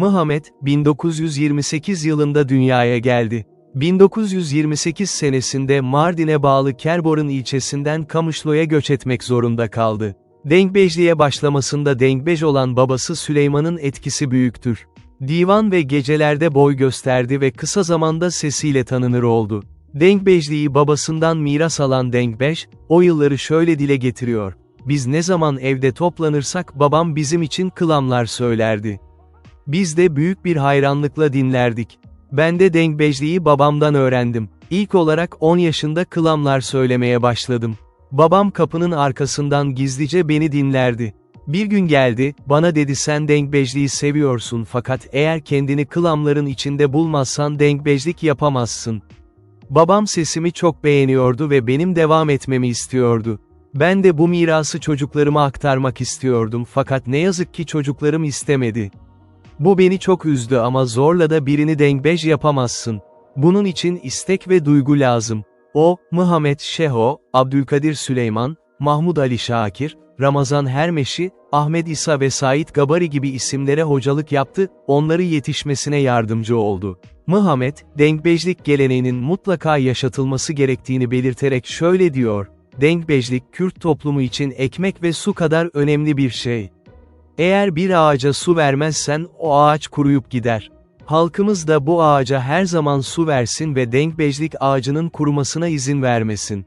Muhammed, 1928 yılında dünyaya geldi. 1928 senesinde Mardin'e bağlı Kerbor'un ilçesinden Kamışlo'ya göç etmek zorunda kaldı. Dengbejliğe başlamasında dengbej olan babası Süleyman'ın etkisi büyüktür. Divan ve gecelerde boy gösterdi ve kısa zamanda sesiyle tanınır oldu. Dengbejliği babasından miras alan Dengbej, o yılları şöyle dile getiriyor. Biz ne zaman evde toplanırsak babam bizim için kılamlar söylerdi. Biz de büyük bir hayranlıkla dinlerdik. Ben de dengbejliği babamdan öğrendim. İlk olarak 10 yaşında kılamlar söylemeye başladım. Babam kapının arkasından gizlice beni dinlerdi. Bir gün geldi, bana dedi sen dengbejliği seviyorsun fakat eğer kendini kılamların içinde bulmazsan dengbejlik yapamazsın. Babam sesimi çok beğeniyordu ve benim devam etmemi istiyordu. Ben de bu mirası çocuklarıma aktarmak istiyordum fakat ne yazık ki çocuklarım istemedi. Bu beni çok üzdü ama zorla da birini dengbej yapamazsın. Bunun için istek ve duygu lazım. O, Muhammed Şeho, Abdülkadir Süleyman, Mahmud Ali Şakir, Ramazan Hermeşi, Ahmet İsa ve Sait Gabari gibi isimlere hocalık yaptı, onları yetişmesine yardımcı oldu. Muhammed, dengbejlik geleneğinin mutlaka yaşatılması gerektiğini belirterek şöyle diyor, Dengbejlik Kürt toplumu için ekmek ve su kadar önemli bir şey. Eğer bir ağaca su vermezsen o ağaç kuruyup gider. Halkımız da bu ağaca her zaman su versin ve dengbejlik ağacının kurumasına izin vermesin.